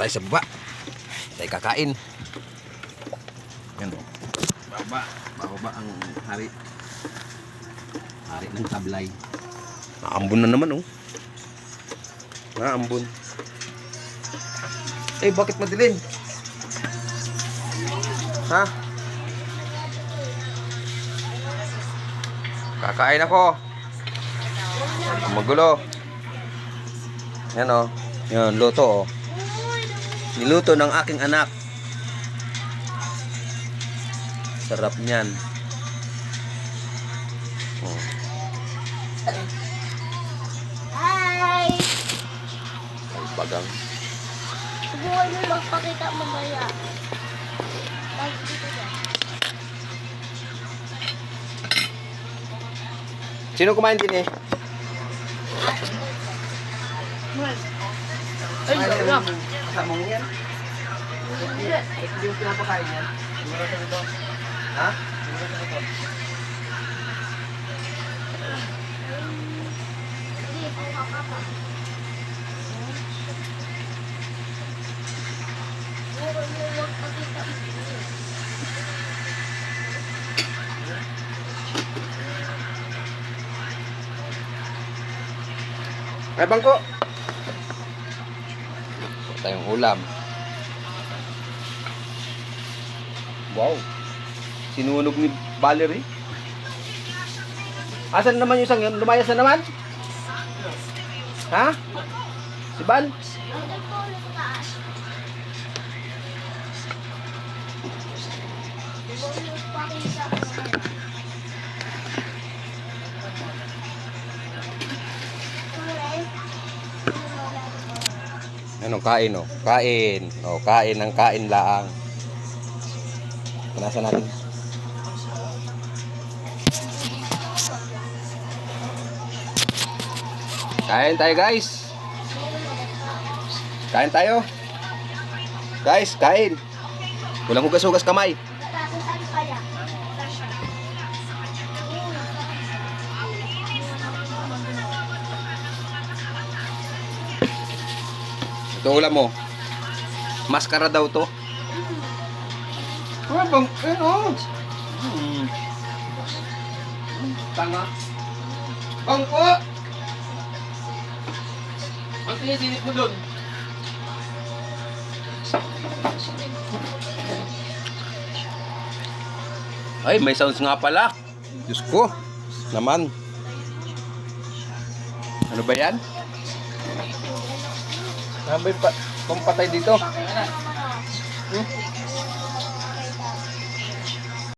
tayo sa baba. Tayo kakain. Yan o. Baba. Bababa ang hari. Hari ng tablay. Naambon na naman oh. Naambon. Eh, bakit madilim? Ha? Kakain ako. Magulo. Yan oh. Yan, luto oh. Niluto ng aking anak. Sarap niyan. Oh. Hi! Ay, bagang. Subukan mo magpakita mamaya. Sino kumain din eh? Ay, sarap. Kasama mo yan? Hindi mo pinapakain yan? Siguro sa ito. Ha? Siguro sa ito. Hindi, kuha tayong ulam. Wow! Sinunog ni Valerie. Asan naman yung isang yun? Lumayas na naman? Ha? Si Val? Nandun po ulit sa taas. Subukan mo magpakita mamaya. Alright. Ano, kain oh. Kain. Oh, kain ng kain laang. Punasan natin. Kain tayo guys. Kain tayo. Guys, kain. Walang hugas-hugas kamay. Ito ulam mo. Maskara daw to. Ah, bang, ano? Hmm. Tanga. Bangko! Ang tinisinip mo doon. Ay, may sounds nga pala. Diyos ko. Naman. Ano ba yan? Yung pa pampatay dito? Hmm?